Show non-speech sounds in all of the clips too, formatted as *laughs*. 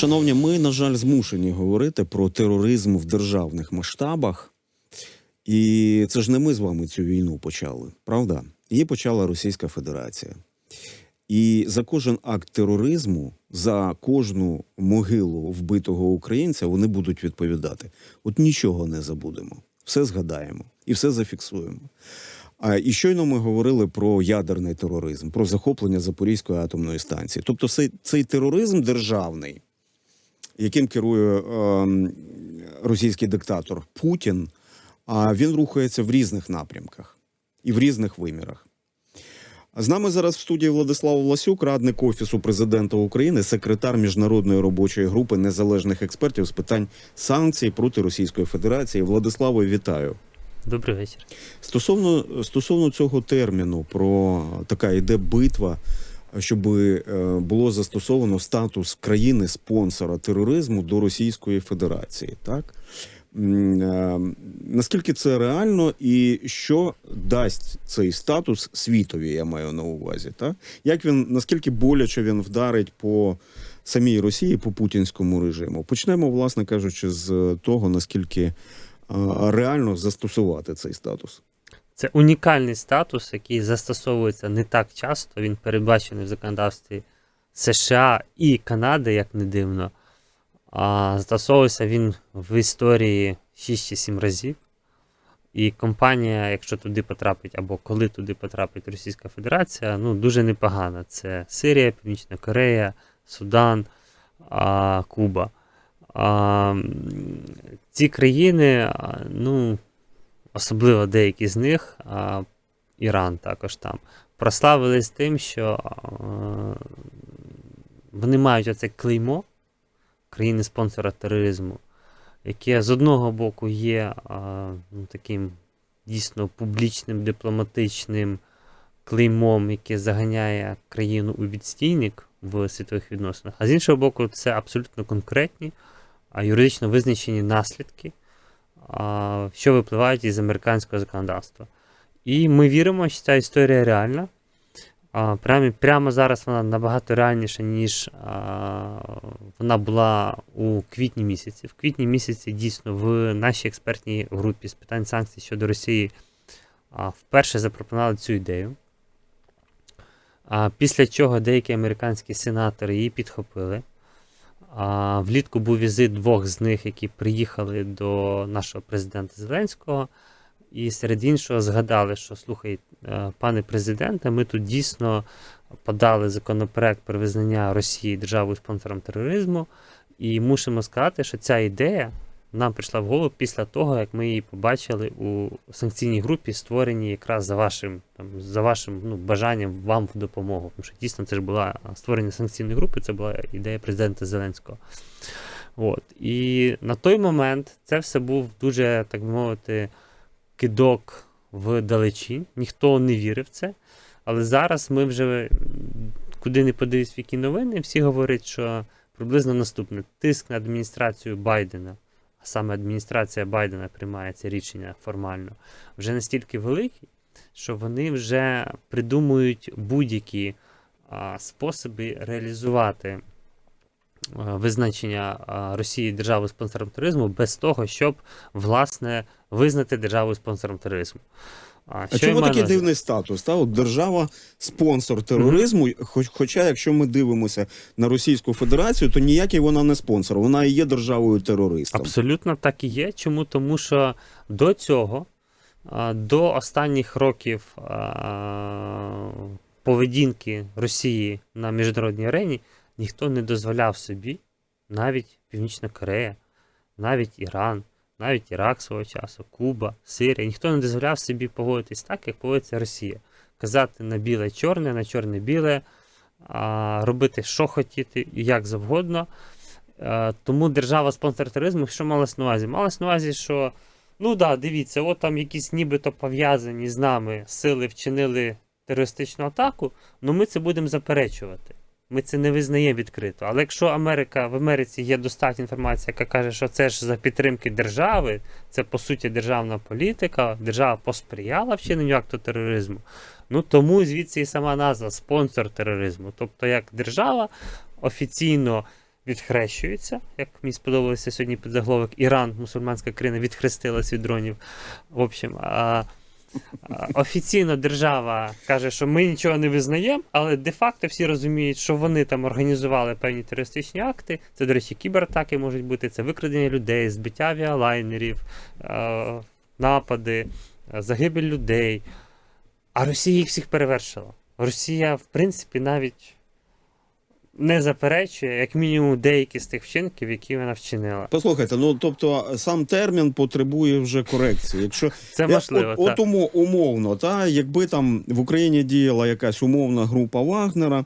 Шановні, ми, на жаль, змушені говорити про тероризм в державних масштабах. І це ж не ми з вами цю війну почали, правда? Її почала Російська Федерація. І за кожен акт тероризму, за кожну могилу вбитого українця вони будуть відповідати. От нічого не забудемо, все згадаємо і все зафіксуємо. А і щойно ми говорили про ядерний тероризм, про захоплення Запорізької атомної станції. Тобто, цей, тероризм державний, яким керує ем, російський диктатор Путін, а він рухається в різних напрямках і в різних вимірах. З нами зараз в студії Владислав Власюк, радник Офісу президента України, секретар міжнародної робочої групи незалежних експертів з питань санкцій проти Російської Федерації. Владиславе, вітаю. Добрий вечір. Стосовно стосовно цього терміну, про така йде битва, щоб е, було застосовано статус країни-спонсора тероризму до Російської Федерації, так? Е, Наскільки це реально, і що дасть цей статус світові, я маю на увазі, так? Як він наскільки боляче він вдарить по самій Росії, по путінському режиму? Почнемо, власне кажучи, з того, наскільки е, реально застосувати цей статус. Це унікальний статус, який застосовується не так часто. Він передбачений в законодавстві США і Канади, як не дивно. А застосовувався він в історії 6 чи 7 разів. І компанія, якщо туди потрапить, або коли туди потрапить Російська Федерація, ну дуже непогана. Це Сирія, Північна Корея, Судан, а, Куба. А, ці країни, ну, особливо деякі з них, а, Іран також там, прославились тим, що вони мають оце клеймо країни-спонсора тероризму, яке з одного боку є ну, таким дійсно публічним, дипломатичним клеймом, яке заганяє країну у відстійник в світових відносинах, а з іншого боку, це абсолютно конкретні, а юридично визначені наслідки, що випливають із американського законодавства. І ми віримо, що ця історія реальна. Прямо, прямо зараз вона набагато реальніша, ніж вона була у квітні місяці. В квітні місяці дійсно в нашій експертній групі з питань санкцій щодо Росії вперше запропонували цю ідею. Після чого деякі американські сенатори її підхопили. А, влітку був візит двох з них, які приїхали до нашого президента Зеленського. І серед іншого згадали, що слухай, е, пане президенте, ми тут дійсно подали законопроект про визнання Росії державою спонсором тероризму, і мусимо сказати, що ця ідея нам прийшла в голову після того, як ми її побачили у санкційній групі, створеній якраз за вашим там, за вашим ну, бажанням вам в допомогу. Тому що дійсно це ж була створення санкційної групи, це була ідея президента Зеленського. От. І на той момент це все був дуже, так би мовити, кидок в далечінь, ніхто не вірив в це. Але зараз ми вже куди не подивись в які новини, всі говорять, що приблизно наступне тиск на адміністрацію Байдена, а саме адміністрація Байдена приймає це рішення формально, вже настільки великі, що вони вже придумують будь-які способи реалізувати а, визначення а, Росії державою спонсором тероризму без того, щоб власне визнати державу спонсором тероризму. А я чому маю такий дивний статус? Та? От держава спонсор тероризму, хоч, хоча, якщо ми дивимося на Російську Федерацію, то ніякий вона не спонсор, вона і є державою терористом. Абсолютно так і є. Чому? Тому що до цього, до останніх років поведінки Росії на міжнародній арені ніхто не дозволяв собі, навіть Північна Корея, навіть Іран, навіть Ірак свого часу, Куба, Сирія, ніхто не дозволяв собі поводитись так, як поводиться Росія. Казати на біле чорне, на чорне біле, робити що хотіти як завгодно. Е, Тому держава спонсор тероризму, що малась на увазі? Малась на увазі, що ну да, дивіться, от там якісь нібито пов'язані з нами сили вчинили терористичну атаку, ну ми це будемо заперечувати. Ми це не визнаємо відкрито. Але якщо Америка в Америці є достатня інформація, яка каже, що це ж за підтримки держави, це по суті державна політика, держава посприяла вчиненню акту тероризму. Ну тому звідси і сама назва спонсор тероризму. Тобто, як держава офіційно відхрещуються, як мені сподобалося сьогодні підзаголовок Іран, мусульманська країна, відхрестилась від дронів. В общем, а, офіційно держава каже, що ми нічого не визнаємо, але де-факто всі розуміють, що вони там організували певні терористичні акти. Це, до речі, кібератаки можуть бути, це викрадення людей, збиття авіалайнерів, е, напади, е, загибель людей. А Росія їх всіх перевершила. Росія, в принципі, навіть не заперечує, як мінімум, деякі з тих вчинків, які вона вчинила. Послухайте, ну тобто сам термін потребує вже корекції. Якщо *laughs* Це важливо, можливо. От, от умо- умовно, та, якби там в Україні діяла якась умовна група Вагнера,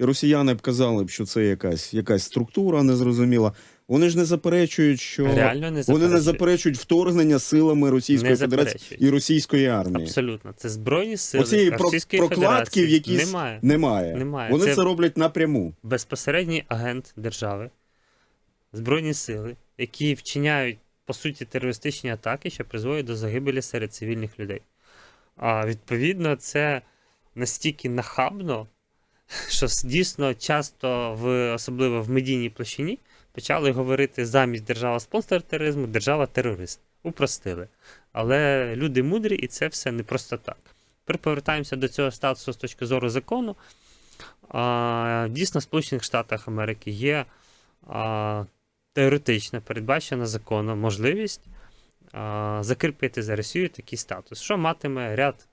і росіяни б казали б, що це якась, якась структура незрозуміла. Вони ж не заперечують, що Реально не вони не заперечують вторгнення силами Російської Не Федерації і російської армії. Абсолютно. Це Збройні сили Оцієї про- Російської прокладки в Федерації. якійсь Немає. немає. Немає. Вони Це- це роблять напряму. безпосередній агент держави, Збройні сили, які вчиняють, по суті, терористичні атаки, що призводять до загибелі серед цивільних людей. А відповідно, це настільки нахабно, *laughs* що дійсно часто, в, особливо в медійній площині, почали говорити замість держава спонсор тероризму, держава терорист. Упростили. Але люди мудрі, і це все не просто так. Тепер повертаємося до цього статусу з точки зору закону. А, дійсно, в Сполучених Штатах Америки є а, теоретично передбачена законом можливість а, закріпити за Росією такий статус, що матиме ряд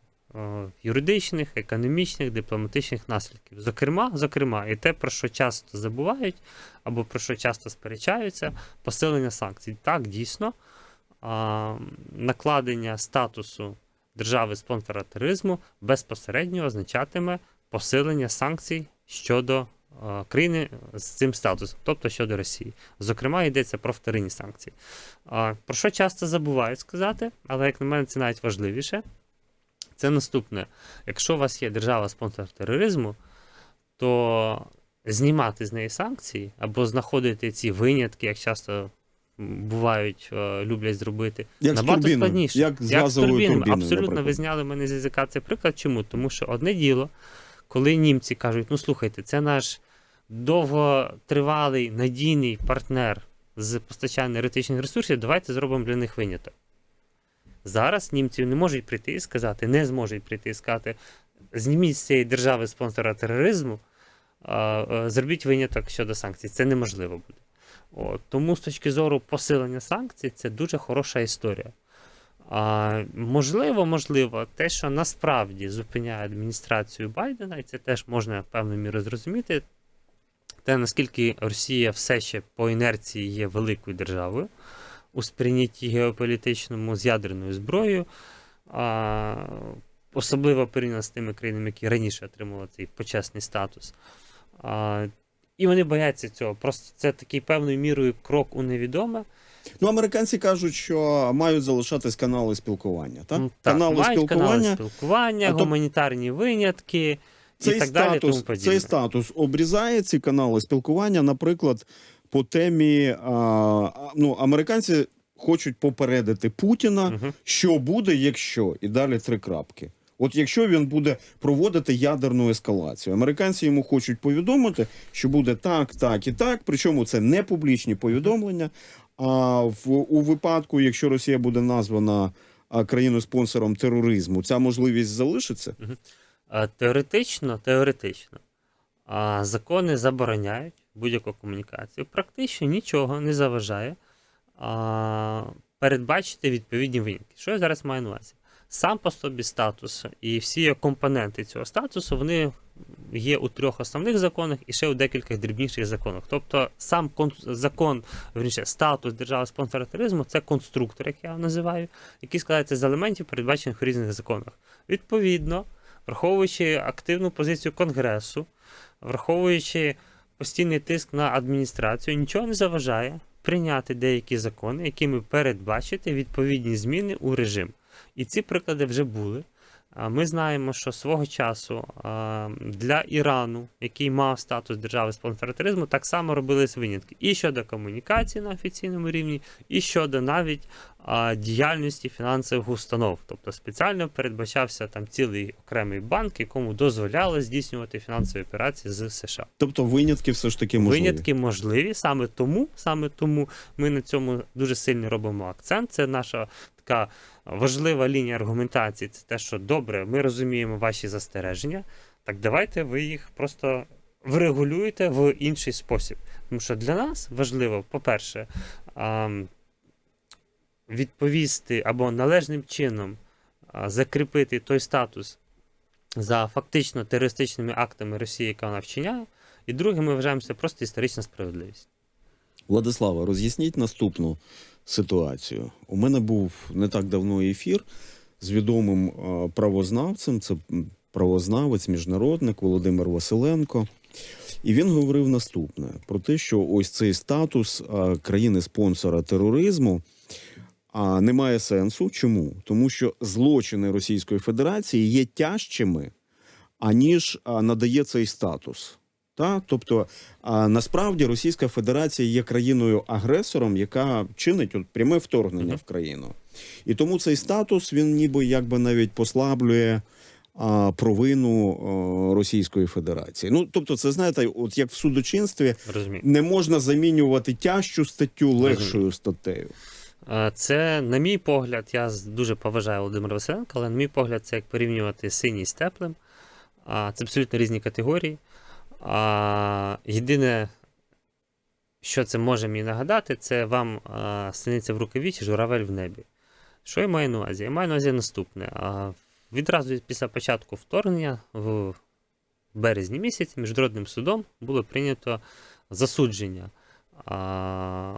юридичних, економічних, дипломатичних наслідків. Зокрема, зокрема, і те, про що часто забувають, або про що часто сперечаються, посилення санкцій. Так, дійсно, накладення статусу держави спонсора тероризму безпосередньо означатиме посилення санкцій щодо е, країни з цим статусом, тобто щодо Росії. Зокрема, йдеться про вторинні санкції. Про що часто забувають сказати, але як на мене, це навіть важливіше. Це наступне: якщо у вас є держава-спонсор тероризму, то знімати з неї санкції або знаходити ці винятки, як часто бувають, е, люблять зробити, Як набагато турбіною, складніше. як Як з турбінами. турбіною, Абсолютно, наприклад. ви зняли мене з язика цей приклад. Чому? Тому що одне діло, коли німці кажуть, ну слухайте, це наш довготривалий надійний партнер з постачання енергетичних ресурсів, давайте зробимо для них виняток. Зараз німці не можуть прийти і сказати, не зможуть прийти і сказати, зніміть з цієї держави спонсора тероризму, зробіть виняток щодо санкцій. Це неможливо буде. От, тому з точки зору посилення санкцій, це дуже хороша історія. А, можливо, можливо, те, що насправді зупиняє адміністрацію Байдена, і це теж можна певною мірою зрозуміти, те, наскільки Росія все ще по інерції є великою державою у сприйнятті геополітичному з ядерною зброєю, а, особливо порівняно з тими країнами, які раніше отримували цей почесний статус. А, і вони бояться цього. Просто це такий певною мірою крок у невідоме. Ну, американці кажуть, що мають залишатись канали спілкування. Так? М, Так, канали мають спілкування. канали спілкування, А то- гуманітарні винятки Цей і так далі. Тому цей статус обрізає ці канали спілкування, наприклад, по темі а, ну, американці хочуть попередити Путіна, Мгм. що буде, якщо, і далі три крапки. От якщо він буде проводити ядерну ескалацію, американці йому хочуть повідомити, що буде так, так і так. Причому це не публічні повідомлення. А в у випадку, якщо Росія буде названа країною-спонсором тероризму, ця можливість залишиться. Теоретично, теоретично. Закони забороняють будь-яку комунікацію. Практично нічого не заважає а, передбачити відповідні винятки. Що я зараз маю на увазі? Сам по собі статус і всі компоненти цього статусу вони є у трьох основних законах і ще у декількох дрібніших законах. Тобто сам кон- закон, верніше, статус держави спонсора тероризму це конструктор, як я його називаю, який складається з елементів, передбачених у різних законах. Відповідно, враховуючи активну позицію Конгресу, враховуючи постійний тиск на адміністрацію, нічого не заважає прийняти деякі закони, якими передбачити відповідні зміни у режим. І ці приклади вже були. Ми знаємо, що свого часу для Ірану, який мав статус держави спонсора тероризму, так само робились винятки і щодо комунікації на офіційному рівні, і щодо навіть діяльності фінансових установ. Тобто спеціально передбачався там цілий окремий банк, якому дозволяло здійснювати фінансові операції з США. Тобто винятки все ж таки можливі. Винятки можливі саме тому, саме тому ми на цьому дуже сильно робимо акцент. Це наша така важлива лінія аргументації. Це те, що добре, ми розуміємо ваші застереження. Так давайте ви їх просто врегулюєте в інший спосіб. Тому що для нас важливо, по-перше, відповісти або належним чином закріпити той статус за фактично терористичними актами Росії, яка вона вчиняє. І друге, ми вважаємо це просто історична справедливість. Владислава, роз'ясніть наступну ситуацію. У мене був не так давно ефір з відомим правознавцем, це правознавець, міжнародник Володимир Василенко. І він говорив наступне: про те, що ось цей статус країни-спонсора тероризму а, не має сенсу. Чому? Тому що злочини Російської Федерації є тяжчими, аніж надає цей статус. Та? Тобто, а, насправді Російська Федерація є країною-агресором, яка чинить от пряме вторгнення Мгм. в країну. І тому цей статус він ніби якби навіть послаблює а, провину а, Російської Федерації. Ну, тобто, це знаєте, от як в судочинстві Розумію. не можна замінювати тяжчу статтю легшою статтею. Це, на мій погляд, я дуже поважаю Володимира Василенка, але на мій погляд, це як порівнювати синій з теплим. Це абсолютно різні категорії. А, Єдине, що це може мені нагадати, це вам а, синиця в рукаві журавель в небі. Що я маю на увазі? Я маю на увазі наступне. А, Відразу після початку вторгнення в березні місяці міжнародним судом було прийнято засудження а,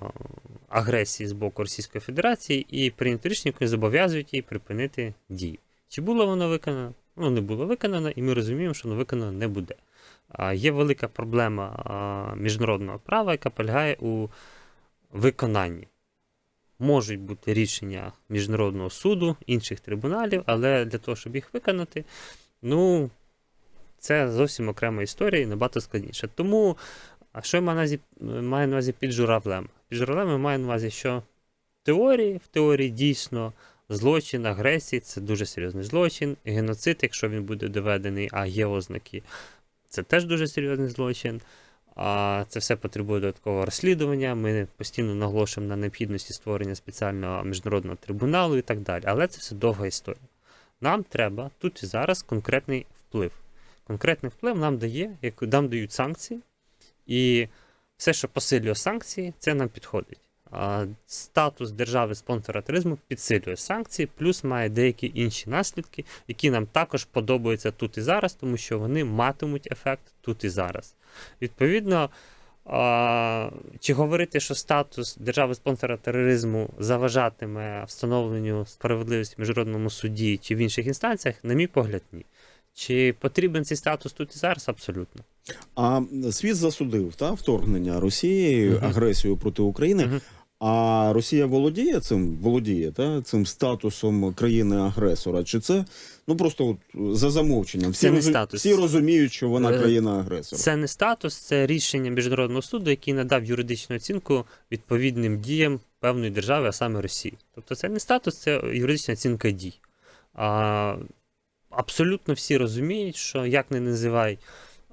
агресії з боку Російської Федерації і прийнято рішення, яке зобов'язують її припинити дії. Чи було воно виконано? Ну, не було виконано, і ми розуміємо, що воно виконано не буде. Є велика проблема міжнародного права, яка полягає у виконанні. Можуть бути рішення міжнародного суду, інших трибуналів, але для того, щоб їх виконати, ну, це зовсім окрема історія і набагато складніше. Тому, що я маю на увазі під журавлем? Під журавлем я маю на увазі, що в теорії, в теорії дійсно злочин, агресії це дуже серйозний злочин. Геноцид, якщо він буде доведений, а є ознаки, це теж дуже серйозний злочин. А це все потребує додаткового розслідування. Ми постійно наголошуємо на необхідності створення спеціального міжнародного трибуналу і так далі. Але це все довга історія. Нам треба тут і зараз конкретний вплив. Конкретний вплив нам дає, нам дають санкції, і все, що посилює санкції, це нам підходить. Статус держави спонсора туризму підсилює санкції, плюс має деякі інші наслідки, які нам також подобаються тут і зараз, тому що вони матимуть ефект тут і зараз. Відповідно, чи говорити, що статус держави спонсора тероризму заважатиме встановленню справедливості в міжнародному суді чи в інших інстанціях, на мій погляд, ні. Чи потрібен цей статус тут і зараз? Абсолютно. А світ засудив та вторгнення Росії, Мгм. агресію проти України. Мгм. А Росія володіє цим, володіє та цим статусом країни-агресора? Чи це ну просто от за замовченням? Всі, Це не розу- статус. всі розуміють, що вона Е, країна-агресор. Це не статус, це рішення міжнародного суду, який надав юридичну оцінку відповідним діям певної держави, а саме Росії. Тобто це не статус, це юридична оцінка дій. А, абсолютно всі розуміють, що як не називай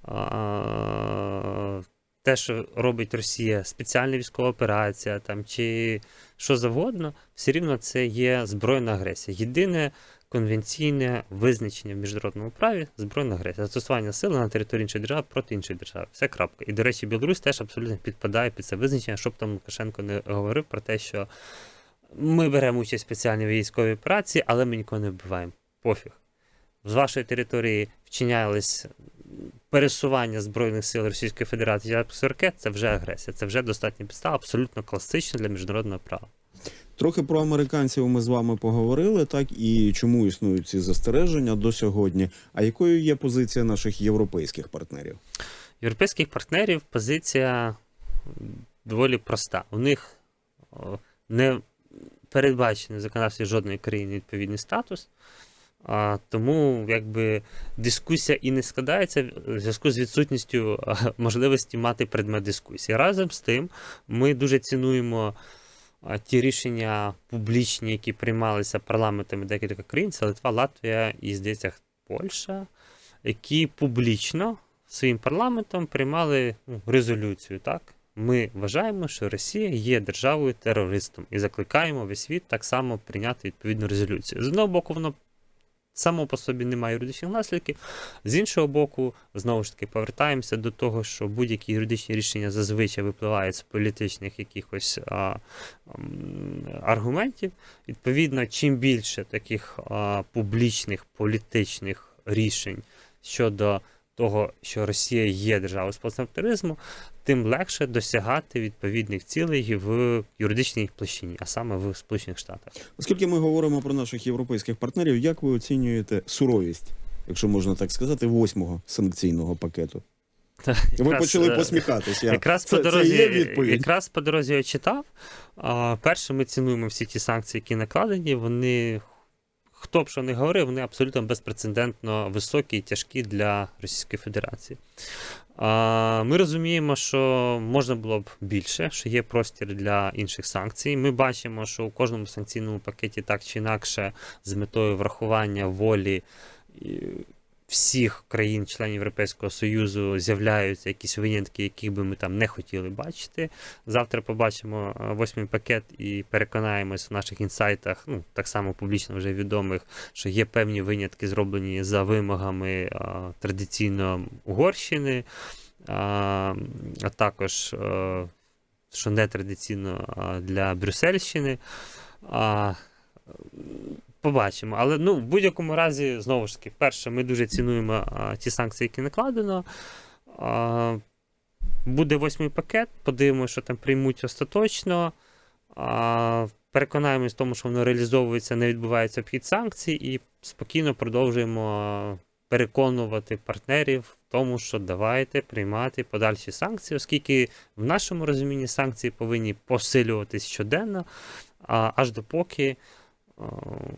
а, те, що робить Росія, спеціальна військова операція там, чи що завгодно, все рівно це є збройна агресія. Єдине конвенційне визначення в міжнародному праві збройна агресія, застосування сили на території іншої держави проти іншої держави. Все крапка. І, до речі, Білорусь теж абсолютно підпадає під це визначення, щоб там Лукашенко не говорив про те, що ми беремо участь в спеціальній військовій операції, але ми нікого не вбиваємо. Пофіг. З вашої території вчинялись пересування Збройних сил Російської Федерації як ракет, це вже агресія, це вже достатня підстава, абсолютно класична для міжнародного права. Трохи про американців ми з вами поговорили, так і чому існують ці застереження до сьогодні. А якою є позиція наших європейських партнерів? Європейських партнерів позиція доволі проста. У них не передбачений в законодавстві жодної країни відповідний статус. А, тому якби дискусія і не складається в зв'язку з відсутністю *laughs* можливості мати предмет дискусії. Разом з тим, ми дуже цінуємо ті рішення публічні, які приймалися парламентами декілька країн, це Литва, Латвія і, здається, Польща, які публічно своїм парламентом приймали ну, резолюцію. Так? Ми вважаємо, що Росія є державою терористом і закликаємо весь світ так само прийняти відповідну резолюцію. З одного боку, воно само по собі немає юридичних наслідків. З іншого боку, знову ж таки, повертаємося до того, що будь-які юридичні рішення зазвичай випливають з політичних якихось а, аргументів. Відповідно, чим більше таких а, публічних політичних рішень щодо того, що Росія є державою спонсором тероризму, тим легше досягати відповідних цілей в юридичній площині, а саме в Сполучених Штатах. Оскільки ми говоримо про наших європейських партнерів, як ви оцінюєте суровість, якщо можна так сказати, восьмого санкційного пакету? Ви Якраз, почали е, посміхатися. Я- Якраз це, по дорозі, це є відповідь. якраз по дорозі я читав. Перше, ми цінуємо всі ті санкції, які накладені. Вони, хто б що не говорив, вони абсолютно безпрецедентно високі і тяжкі для Російської Федерації. Ми розуміємо, що можна було б більше, що є простір для інших санкцій. Ми бачимо, що у кожному санкційному пакеті так чи інакше з метою врахування волі. Всіх країн-членів Європейського Союзу з'являються якісь винятки, яких би ми там не хотіли бачити. Завтра побачимо е, восьмий пакет і переконаємось в наших інсайтах, ну так само публічно вже відомих, що є певні винятки, зроблені за вимогами а, традиційно Угорщини, а, а також е, що не традиційно для Брюссельщини. А, Побачимо, але ну в будь-якому разі, знову ж таки, перше, ми дуже цінуємо а, ті санкції, які накладено. А, буде восьмий пакет, подивимося, що там приймуть остаточно. А, переконаємось в тому, що воно реалізовується, не відбувається обхід санкцій, і спокійно продовжуємо переконувати партнерів в тому, що давайте приймати подальші санкції, оскільки в нашому розумінні санкції повинні посилюватись щоденно, а, аж допоки. А,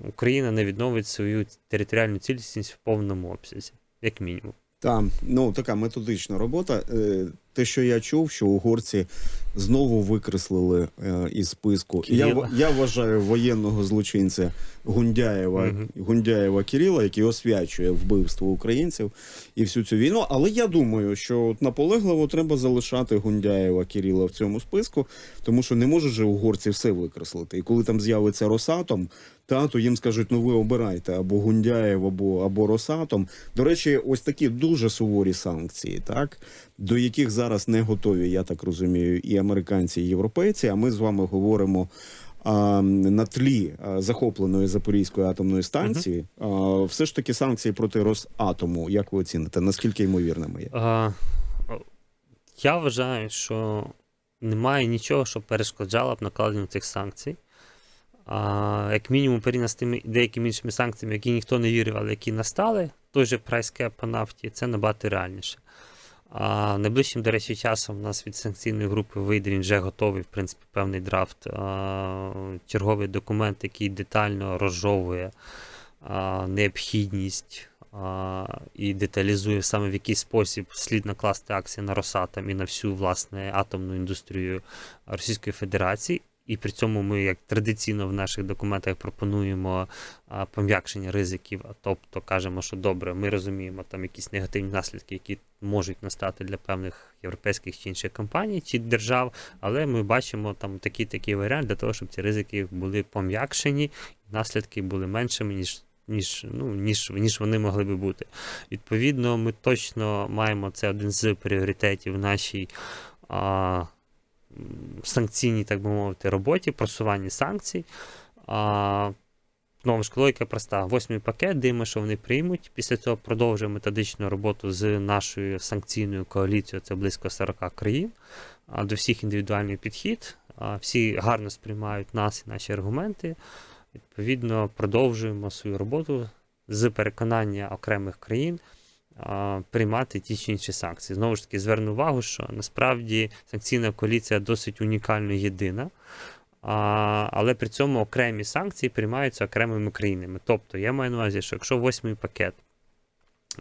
Україна не відновить свою територіальну цілісність в повному обсязі, як мінімум. Там ну така методична робота. Те, що я чув, що угорці знову викреслили е, із списку. Я, я вважаю воєнного злочинця Гундяєва, Мгм. Гундяєва Кирила, який освячує вбивство українців і всю цю війну. Але я думаю, що от наполегливо треба залишати Гундяєва Кирила в цьому списку, тому що не можуть же угорці все викреслити. І коли там з'явиться Росатом, та то їм скажуть, ну ви обирайте або Гундяєв, або, або Росатом. До речі, ось такі дуже суворі санкції, так до яких зараз не готові, я так розумію, і американці, і європейці. А ми з вами говоримо. На тлі захопленої Запорізької атомної станції, а, все ж таки санкції проти Росатому, як ви оціните? Наскільки ймовірними є? Я вважаю, що немає нічого, що перешкоджало б накладенню цих санкцій. Як мінімум, порівняно з тими деякими іншими санкціями, які ніхто не вірив, але які настали, той же прайскеп по нафті, це набагато реальніше. А найближчим, до речі, часом у нас від санкційної групи вийде, він вже готовий, в принципі, певний драфт, а, черговий документ, який детально розжовує а, необхідність а, і деталізує саме в який спосіб слід накласти акції на Росатом і на всю власне атомну індустрію Російської Федерації. І при цьому ми, як традиційно в наших документах, пропонуємо пом'якшення ризиків, тобто кажемо, що добре, ми розуміємо там якісь негативні наслідки, які можуть настати для певних європейських чи інших компаній чи держав, але ми бачимо там такий такий варіант для того, щоб ці ризики були пом'якшені, наслідки були меншими, ніж. Ніж, ну, ніж, ніж вони могли би бути. Відповідно, ми точно маємо це один з пріоритетів нашій а, санкційній, так би мовити, роботі, просуванні санкцій. А, Знову ж логіка проста. Восьмий пакет, дивимо, що вони приймуть. Після цього продовжуємо методичну роботу з нашою санкційною коаліцією, це близько 40 країн. А, До всіх індивідуальний підхід. А, Всі гарно сприймають нас і наші аргументи. Відповідно, продовжуємо свою роботу з переконання окремих країн приймати ті чи інші санкції. Знову ж таки, зверну увагу, що насправді санкційна коаліція досить унікально єдина. А, але при цьому окремі санкції приймаються окремими країнами. Тобто я маю на увазі, що якщо восьмий пакет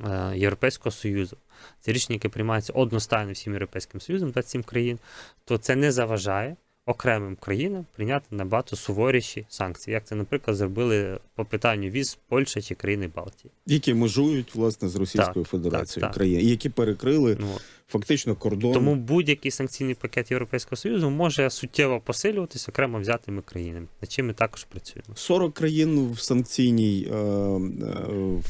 е, Європейського Союзу, це рішення, яке приймається одностайно всім Європейським Союзом, 27 країн, то це не заважає окремим країнам прийняти набагато суворіші санкції, як це, наприклад, зробили по питанню віз Польща чи країни Балтії. Які межують власне з Російською Федерацією так. країн, і які перекрили Ну, фактично кордон. Тому будь-який санкційний пакет Європейського Союзу може суттєво посилюватись окремо взятими країнами, над чим ми також працюємо. 40 країн в санкційній е, е,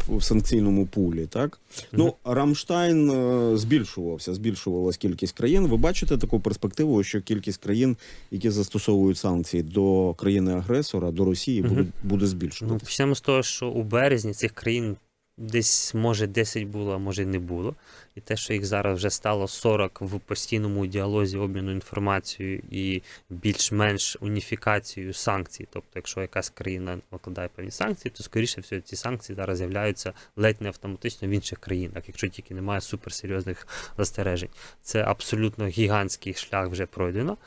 в- санкційному пулі, так ну Рамштайн е, збільшувався, збільшувалась кількість країн. Ви бачите таку перспективу, що кількість країн, які застосовують санкції до країни-агресора, до Росії, Мгм. буде, буде Ну, почнемо з того, що у березні цих країн десь може 10 було, а може не було. І те, що їх зараз вже стало 40 в постійному діалозі обміну інформацією і більш-менш уніфікацією санкцій. Тобто, якщо якась країна накладає певні санкції, то скоріше всього ці санкції зараз з'являються ледь не автоматично в інших країнах, якщо тільки немає суперсерйозних застережень. Це абсолютно гігантський шлях вже пройдено.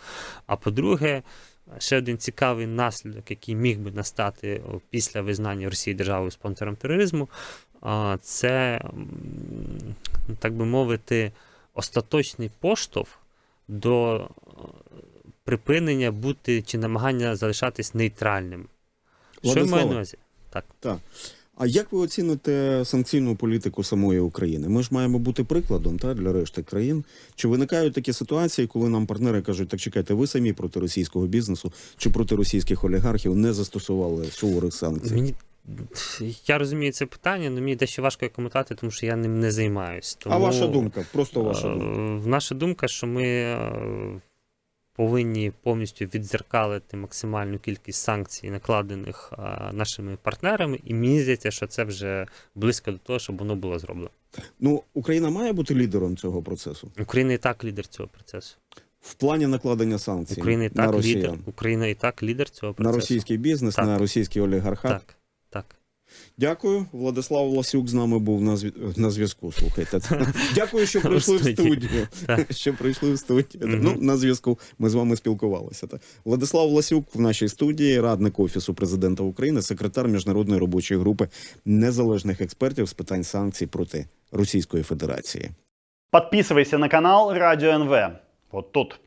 А по-друге, ще один цікавий наслідок, який міг би настати після визнання Росії державою спонсором тероризму, це, так би мовити, остаточний поштовх до е, припинення бути чи намагання залишатись нейтральним. Що я маю на увазі? Так. А як ви оціните санкційну політику самої України? Ми ж маємо бути прикладом та, для решти країн. Чи виникають такі ситуації, коли нам партнери кажуть, так чекайте, ви самі проти російського бізнесу чи проти російських олігархів не застосували суворих санкцій? Мені я розумію це питання, але мені дещо важко коментувати, тому що я ним не займаюсь. Тому, А ваша думка? Просто ваша Е, думка. Наша думка, що ми е, повинні повністю віддзеркалити максимальну кількість санкцій, накладених е, нашими партнерами, і мені здається, що це вже близько до того, щоб воно було зроблено. Ну, Україна має бути лідером цього процесу Україна і так лідер цього процесу. в плані накладення санкцій Україна і так росіян, лідер. Україна і так лідер цього на російський бізнес, Так. на російський олігархат. Так. Дякую. Владислав Ласюк з нами був на на зв'язку. Слухайте. *laughs* Дякую, що прийшли в студію. *laughs* Що прийшли в студію. Ну, на зв'язку. Ми з вами спілкувалися. Владислав Ласюк в нашій студії, радник Офісу президента України, секретар міжнародної робочої групи незалежних експертів з питань санкцій проти Російської Федерації. Подписывайся на канал Радио НВ. Вот тут.